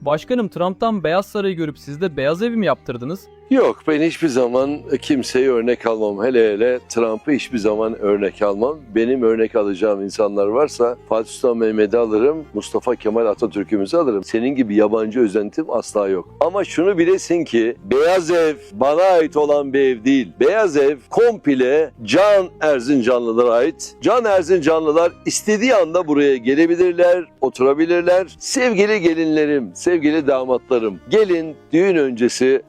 Başkanım Trump'tan Beyaz Saray'ı görüp siz de Beyaz Evi mi yaptırdınız? Yok ben hiçbir zaman kimseyi örnek almam. Hele hele Trump'ı hiçbir zaman örnek almam. Benim örnek alacağım insanlar varsa Fatih Sultan Mehmet'i alırım, Mustafa Kemal Atatürk'ümüzü alırım. Senin gibi yabancı özentim asla yok. Ama şunu bilesin ki Beyaz Ev bana ait olan bir ev değil. Beyaz Ev komple Can Erzincanlılara ait. Can Erzincanlılar istediği anda buraya gelebilirler, oturabilirler. Sevgili gelinlerim, sevgili damatlarım, gelin düğün öncesi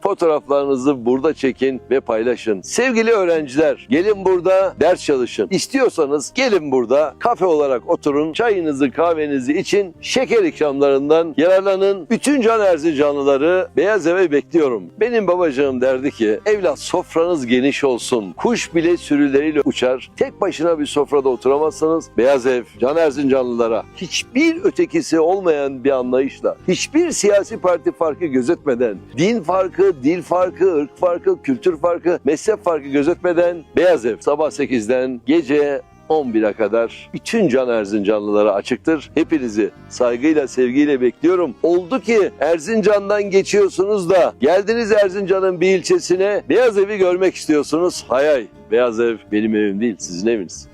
fotoğraflarınızı burada çekin ve paylaşın. Sevgili öğrenciler, gelin burada ders çalışın. İstiyorsanız gelin burada kafe olarak oturun, çayınızı, kahvenizi için, şeker ikramlarından yararlanın. Bütün Can Erzincanlıları Beyaz Eve bekliyorum. Benim babacığım derdi ki, evlat sofranız geniş olsun. Kuş bile sürüleriyle uçar. Tek başına bir sofrada oturamazsınız. Beyaz Ev, Can Erzincanlılara hiçbir ötekisi olmayan bir anlayışla, hiçbir siyasi parti farkı gözetmeden, din farkı, dil farkı, ırk farkı, kültür farkı, mezhep farkı gözetmeden Beyaz Ev sabah 8'den gece 11'e kadar bütün Can Erzincanlılara açıktır. Hepinizi saygıyla, sevgiyle bekliyorum. Oldu ki Erzincan'dan geçiyorsunuz da geldiniz Erzincan'ın bir ilçesine Beyaz Ev'i görmek istiyorsunuz. Hay hay, Beyaz Ev benim evim değil, sizin eviniz.